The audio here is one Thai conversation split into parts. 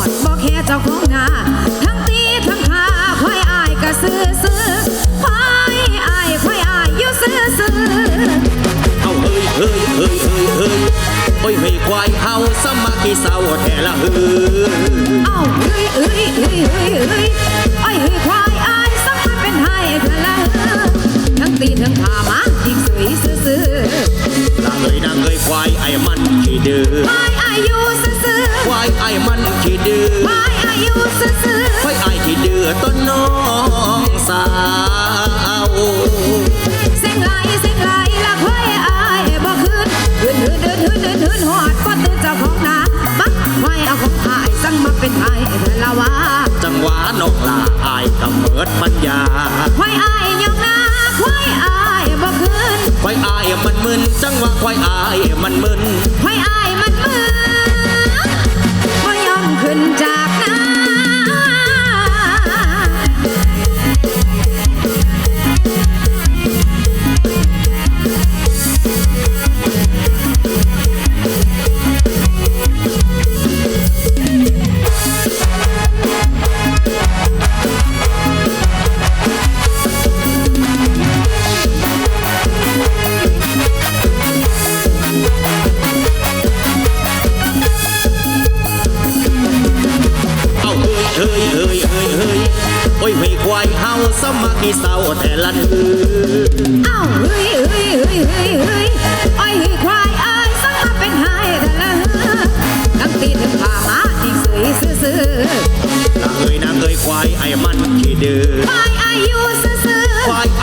อดบอกแค่เจ้าของนาทั้งตีทั้งขาควายอายก็ซื้อซื้อควายอายควายอายอยู่ซื้อซื้อเอาเฮ้ยเฮ้ยเฮ้ยเฮ้ยเฮ้ยโอ้ยเฮ้ยควายเฮาสามัคคีเศร้าแต่ละเฮ้ยเอ้าเฮ้ยเฮ้ยเฮ้ยเฮ้ยเฮ้ยไอ้เฮ้ยควายอายสักมันเป็นไห้เธอละทั้งตีทั้งขามายิงสวยซื้อซื้อนางเอ้ยนางเอ้ยควายไอ้มันขี้ดื้อควายอายุซื่อควายไอ้มันขี้ดื้อๆควายอายุซื่อควายไอ้ขี้ดื้อต้นน้องสาวๆเส้นไหลเส้นไหลละควายอายบ่คืนหืนหืนหืนหืนหืนหืนหอดก็ตื่นเจ้าของนาบักควายเอาของหายสั่งมาเป็นไห้เธอละว่าจังหวะนกลาอายกำเมิดปัญญาควายอายยังนาควายอายบ่คืนควายอายมันมึนจังหวะควายอายมันมึนควายอายมันมือ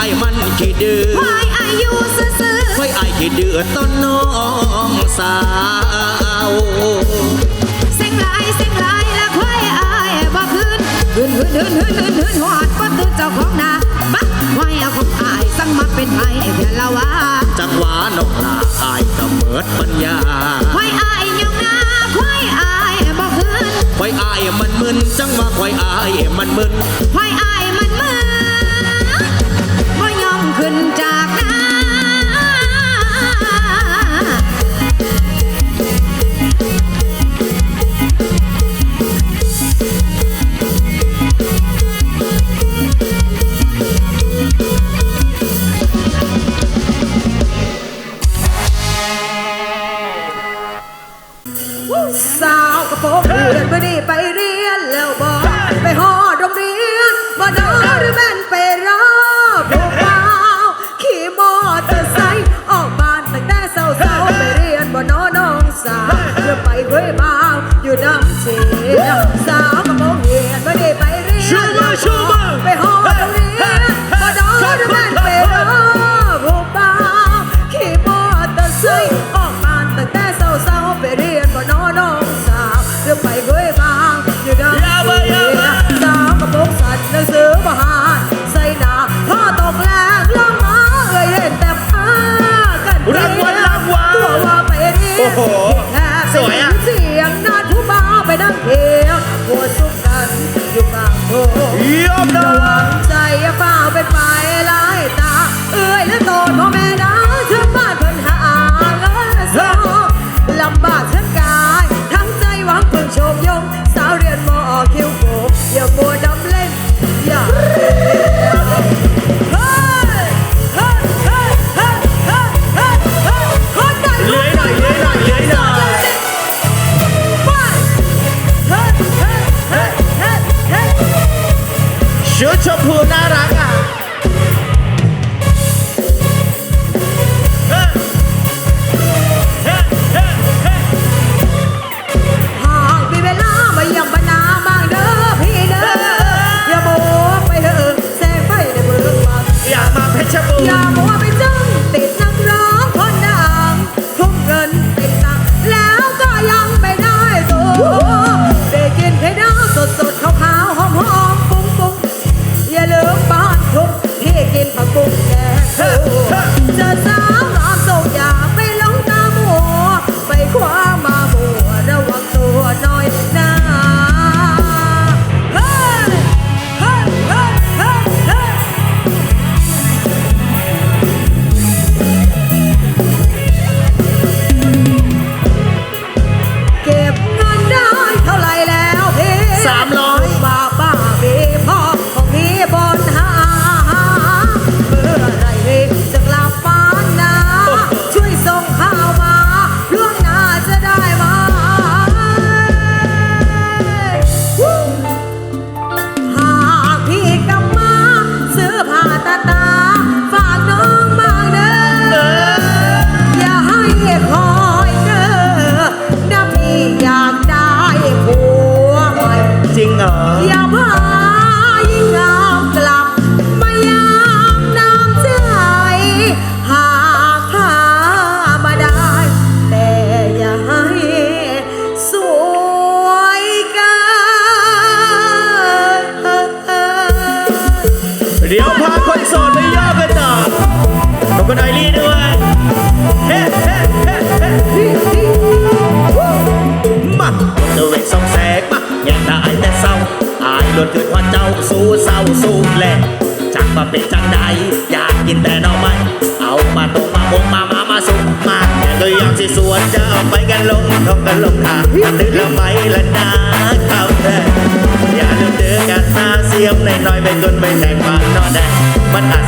ายไอ้มันขี้ดื้อๆควายอายุซื่อควายไอ้ขี้ดื้อต้นน้องสาวๆเสียงหลายเสียงหลายละควายอายบ่คืนหืนหืนหืนหืนหืนหืนหอดบ่ตื่นเจ้าของนาบักควายเอาของอายสั่งมาเป็นไห้เพื่อนละว่าจังหวะนกลาอายกำเมิดปัญญาควายอายยังนาควายอายบ่คืนควายอายมันมึนจังหวะควายอายมันมึนควายอาย 不要？怕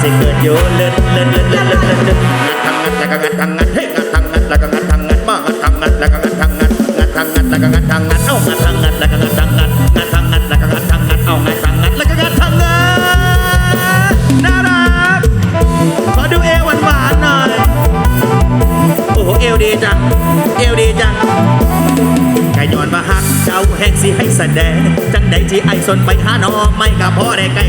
มันอาจสิเกิดอยู่เลื่อนเลื่อนเลื่อนเลื่อนเลื่อนเลื่อนงัดทางงัดแล้วก็งัดทางงัดเฮ้งัดทางงัดแล้วก็งัดทางงัดมางัดทางงัดแล้วก็งัดทางงัดงัดทางงัดแล้วก็งัดทางงัดเอ้างัดทางงัดแล้วก็งัดทางงัดงัดทางงัดแล้วก็งัดทางงัดเอางัดทางงัดแล้วก็งัดทางงัดน่ารักขอดูเอวหวานๆหน่อยโอ้โหเอวดีจังเอวดีจังแค่ย้อนว่าหักเจ้าแห่งสิให้แสดงจังใดที่ไอสนไปหาน้องไม่กับพ่อได้ไก่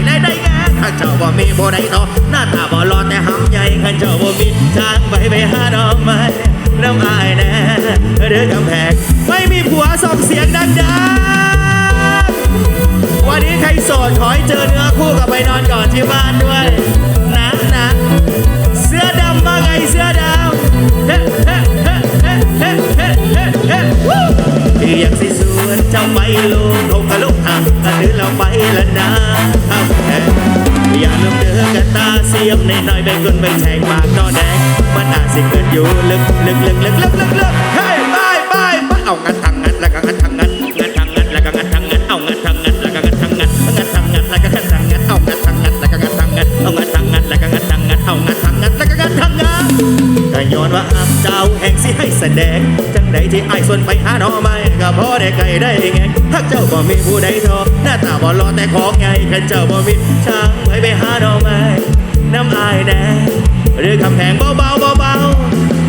เสียมในน้อยไปกุนไปแทงปากนอแดงมันอาจสิเกิดอยู่ลึกลึกลึกลึกลึกลึกลึกเฮ้ยไปไปไปเอางัดทางงัดแล้วก็งัดทางงัดงัดทางงัดแล้วก็งัดทางงัดเอางัดทางงัดแล้วก็งัดทางงัดงัดทางงัดแล้วก็งัดทางงัดเอางัดทางงัดแล้วก็งัดทางงัดเอางัดทางงัดแล้วก็งัดทางงัดเอางัดทางงัดแล้วก็งัดทางงัดก็ย้อนว่าอักเจ้าแห่งสิให้แสดงจังใดที่ไอ้ส่วนไปหาหน้อไม่ก็พอได้ไกลได้ไงถ้าเจ้าบ่มีผู้ใดทอหน้าตาบ่รอแต่ของไงข้าเจ้าบ่มีช่างไปไปหาหน้อไม่ น้ำอายแน่หรือคำแพงเบาๆเบา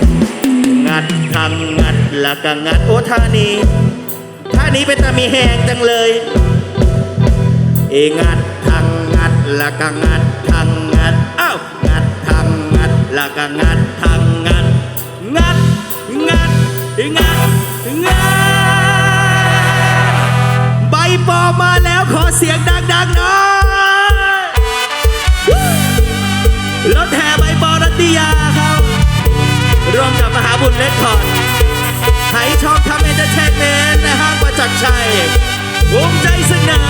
ๆงัดทางงัดล้วก็งัดโอ้ท่านี้ท่านี้เป็นตามีแหงจังเลย เองัดทางงัดล้วก็งัดทางงัดอ้าวงัดทางงัดล้วก็งัดทางงัดงัดงัดงัดงัดใบปอมาแล้วขอเสียงดังๆหน่อย บุญเล็กคอร์ดไหชอบทำเอนเตอร์เทนเมนต์ในห้างประจักษ์ชัยวงใจสนา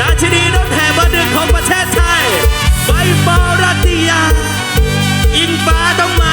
ราชินีรถแห่เบอร์หนึ่งของประเทศไทยใบปอรัตยา อิงฟ้าต้องมา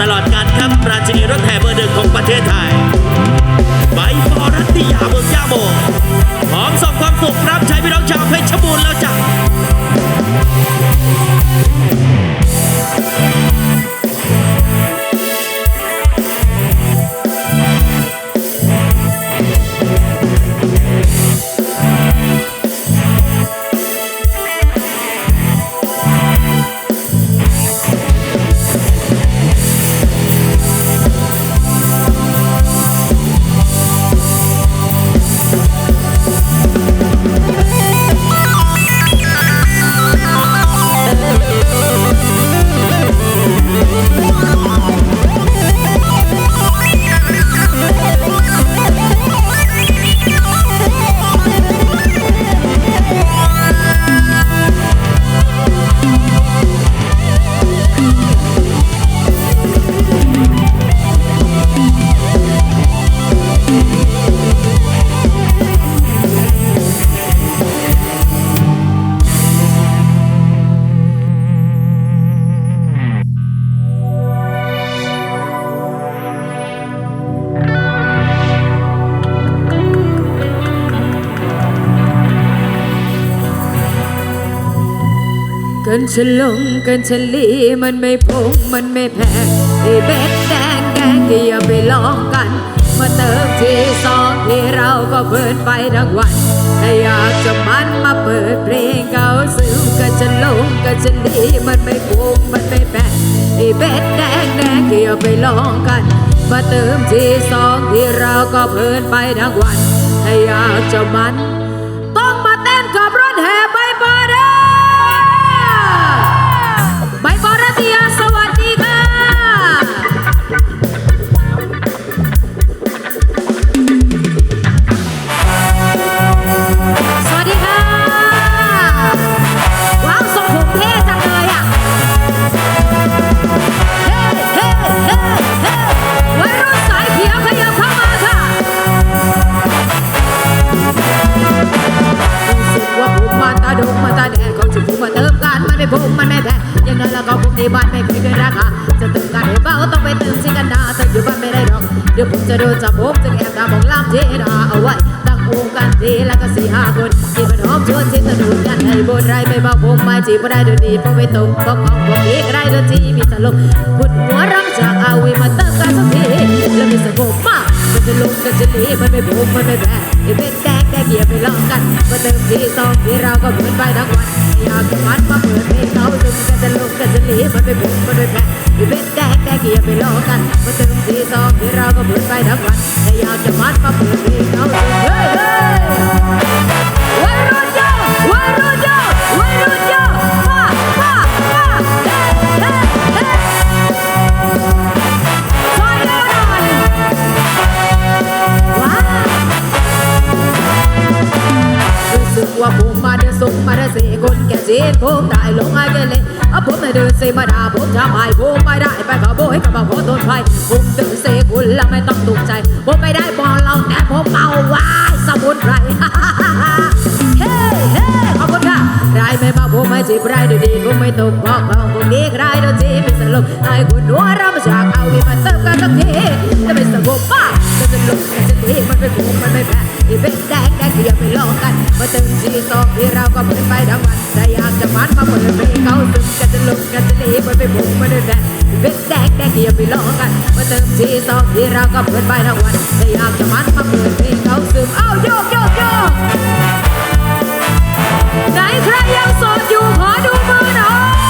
ตลอดการครับราชินีรถแห่เบอร์หนึ่งของประเทศไทยใบปอรัติยาเมืองยาโมพร้อมส่งความสุขรับใช้พี่น้องชาวเพชรบูรณ์แล้วจ้ะ กันฉลงกันฉลีมันไม่พงมันไม่แพงไอ้เบ็ดแดงแดงก็อย่าไปลองกัน มาเติมที่สองที่เราก็เปิดไปทั้งวันถ้าอยากจะมันมาเปิดเพลงเก่าซึมกันฉลงกันฉลีมันไม่พงมันไม่แพงไอ้เบ็ดแดงแดงก็อย่าไปลองกันมาเติมที่สองที่เราก็เพลินไปทั้งวันถ้าอยากจะมัน ก็ผมที่บ้านไม่เคยเกินราคาจะติมกันให้เบาต้องไปติมสิกันดาแต่อยู่บ้านไม่ได้หรอกเดี๋ยวผมจะโดนจับผมจะแอบตามองลามเจดาเอาไว้ตั้งวงกันทีแล้วก็สี่ห้าคนที่มันหอมชวนที่สนุกกันให้บนไรไม่บอกผมไม่จีบได้ดูดีเพราะไม่ตรงเพราะของผมอีกไรโดนทีมีตลกหุ่นหัวรังจากอาวีมาเติมกันสักทีแล้วมีสงบมากมันจะลงกันจะหนีมันไม่ผมมันไม่แพ้ไอ้เป็นแดงแดงเหยียบไปลองกันมาเติมทีสองที่เราก็เหมือนไปทั้งวัน อยากจะมันมาเปิดเพลงเขาดึงกันจะลงกันจะหนีมันไม่ผมมัน สุขมาด้สี่คนแก่จีนผมได้ลงไอ้เกลีเอาผมไม่ดินเสมาดาผมทำไมผมไม่ได้ไปกับโบให้กับมาอโทษไคผมเดินเสคุณแล้วไม่ต้องตกใจ ผมไม่ได้บอลเราแต่ผมเอาวายสมุนไพรเฮ้เฮ้ขอบคุณค่ะใครไม่มาผมไม่จีบใครดูดีผมไม่ตกบอกของผมนี้ใครโดนจีบไม่สลบไอ้คุณหัวเราไม่จากเอาวิมันเติมกันสักทีจะไม่สงบบ้าจะสลบจะตีมันไม่นผมมันไม่แพ้ ที่เป็นแดงแดงที่อย่าไปลองกันมาเติมทีสองที่เราก็เหมือนไปทั้งวันแต่อยากจะมันมาเปิดเพลงเขาซึมกันจะลุกกันจะดีมันไม่ผูกมันไม่แพ้ที่เป็นแดงแดงที่อย่าไปลองกันมาเติมทีสองที่เราก็เหมือนไปทั้งวันแต่อยากจะมันมาเปิดเพลงเขาซึมเอ้าโยกโยกโยกไหนใครยังโสดอยู่ขอดูมือหน่อย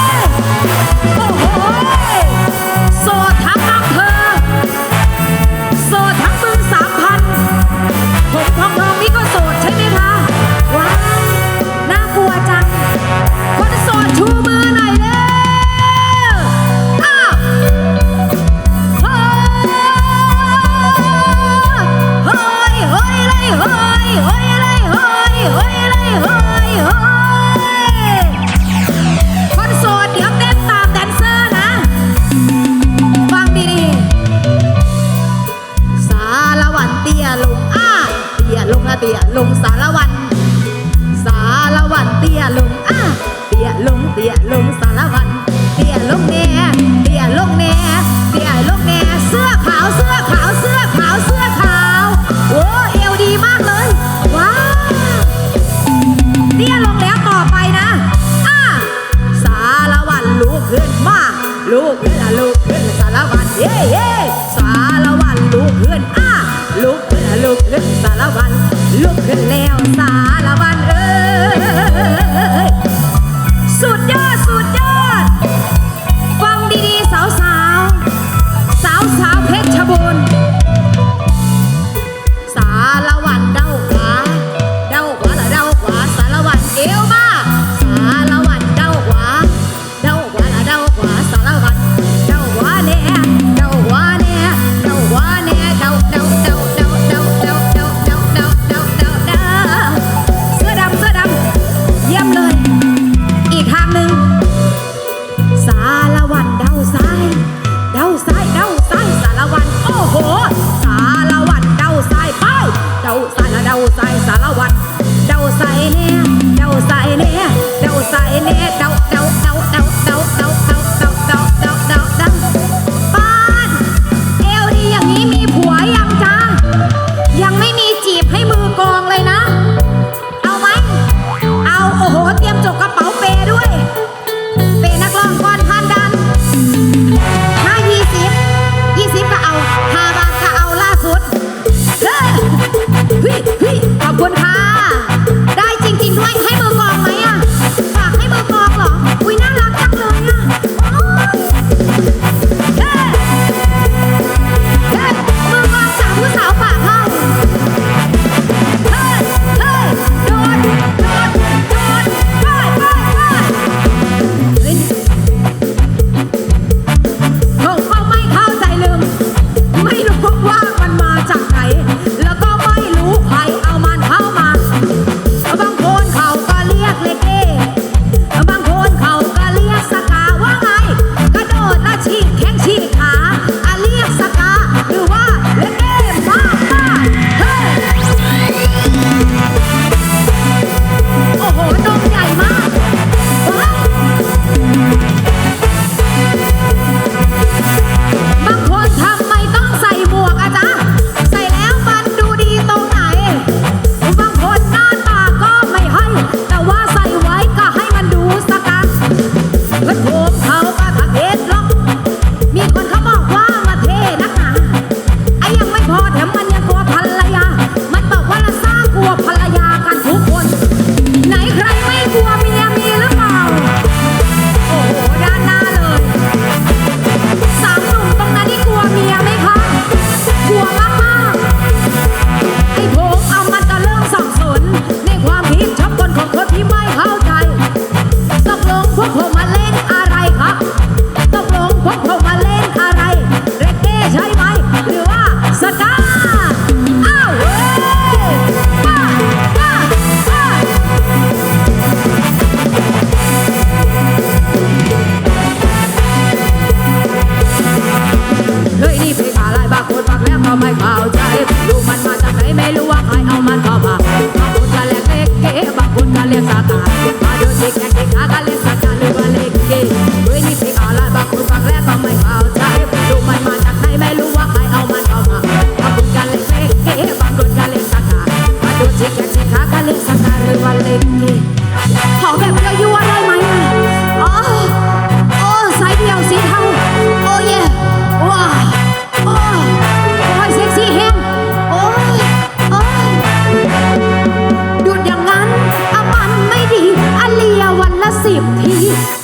ละสิบที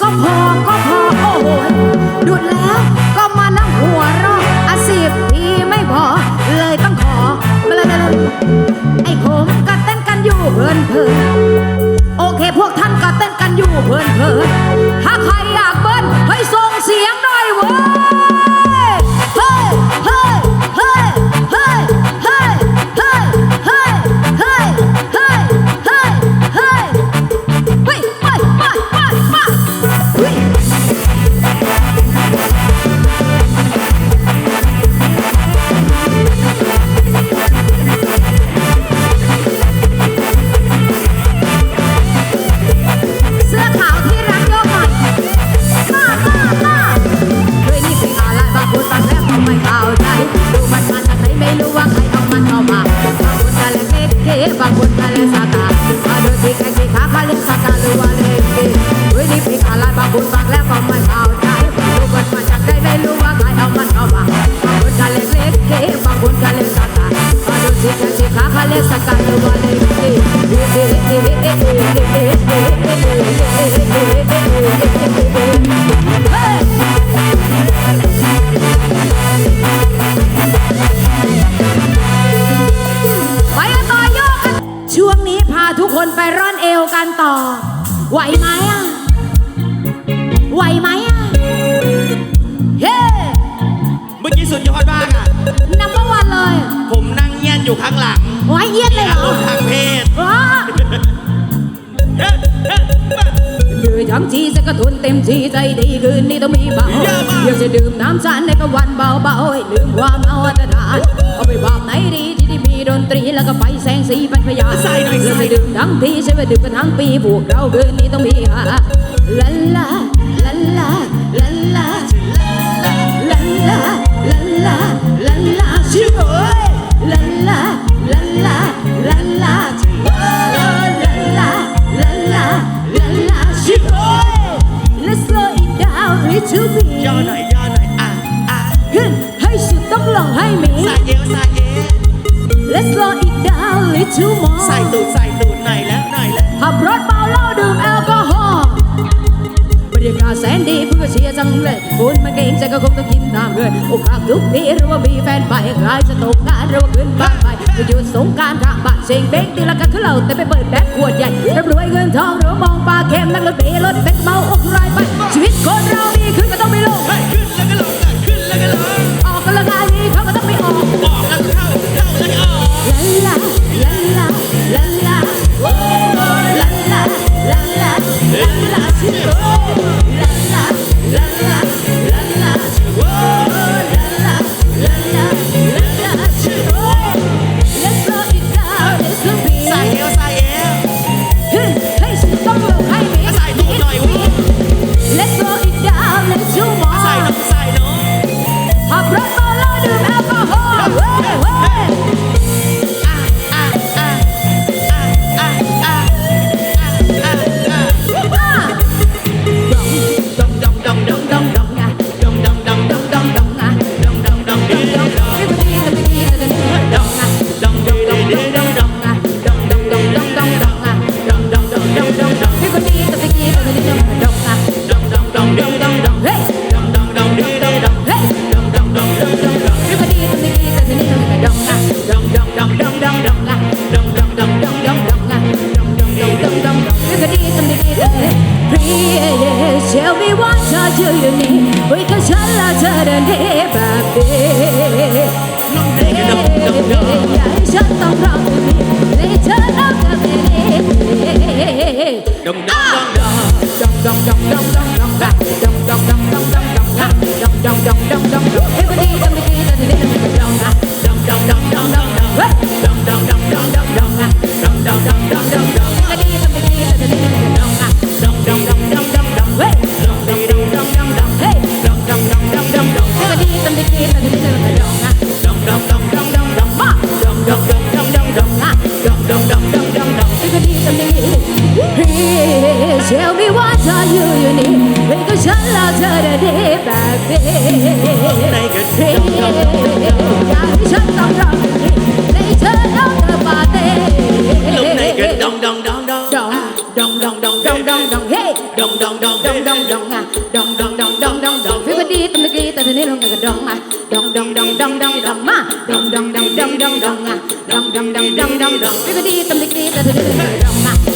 ก็พอก็พอโอ้โหดูดแล้วก็มานั่งหัวเรอะอะสิบทีไม่พอ เลยต้องขอเลอไอ้ผมก็เต้นกันอยู่เพลินเพลินโอเคพวกท่านก็เต้นกันอยู่เพลินเพลินถ้าใคร บางคนทะเลสาตา เบาเบาให้ลืมความเอาอัตดาเอาไปวางไหนดีที่ที่มีดนตรีแล้วก็ไฟแสงสีเป็นพยานใส่หน่อยใส่ดื่มทั้งทีใช้ไปดื่มกันทั้งปีพวกเราคืนนี้ต้องมีฮะลาลาลาลา two more ใส่ตูดใส่ตูดไหนแล้วไหนแล้วขับรถเมาเหล้าดื่มแอลกอฮอล์บรรยากาศแสนดีเพื่อเชียร์จังเลยคนมันเก่งใจก็คงต้องกินตามเลยโอกาสทุกทีหรือว่ามีแฟนไปใครจะตกงานหรือว่าขึ้นบ้านไปไปอยู่สงการข้าบ้านเชงเบ้งตีละกันขึ้นเหล่าแต่ไปเปิดแบ็คขวดใหญ่รับรวยเงินทองหรือมองปลาเค็มนั่งรถเบรรถเป็กเมาอกไราไป Tell me what are you you need Because your love's gonna be baby ในกัะเทียมอยากให้ฉันต้องรอดในเธอต้องเธอปาเต้ลงในกัะดองดองดองดองดองดองดองดองดองดองดองเฮ้ดองดองดองดองดองดองอะดองดองดองดองดองดองพี่ก็ดีตะกี้แต่ทีนี้ลงกระดองอะดองดองดองดองดองดองมาดองดองดองดองดองดองอะดองดองดองดองดองดองพี่ก็ดีตะกี้แต่ทีนี้ลงกระดองอะ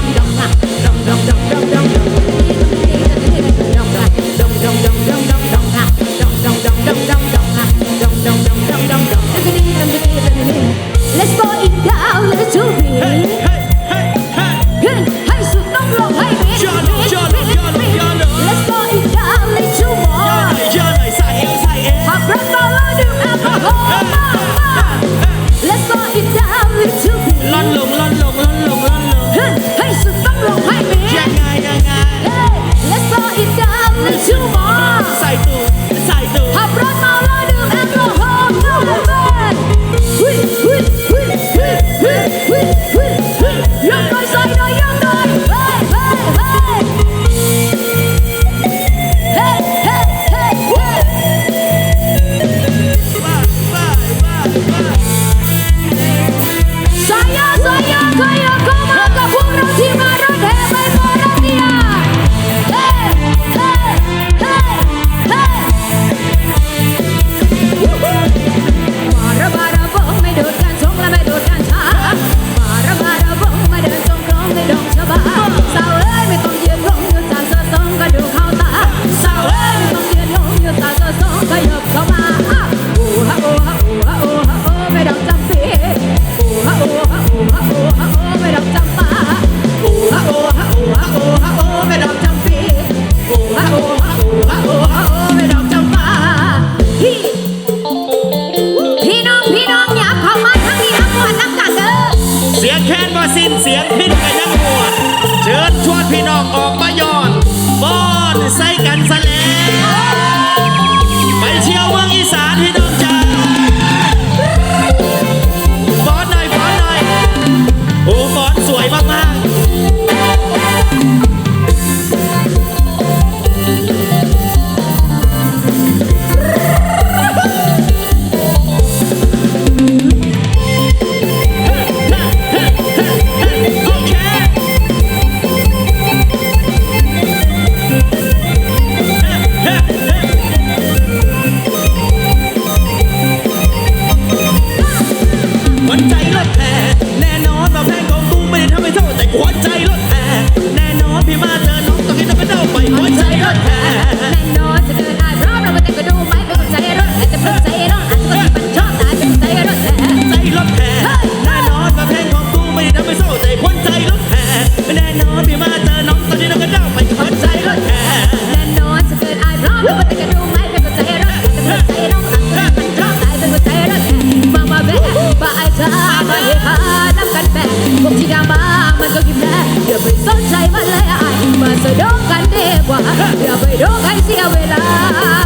อย่าไปสนใจมันเลยอายมาสะดวกกันดีกว่า อย่าไปดูกันเสียเวลา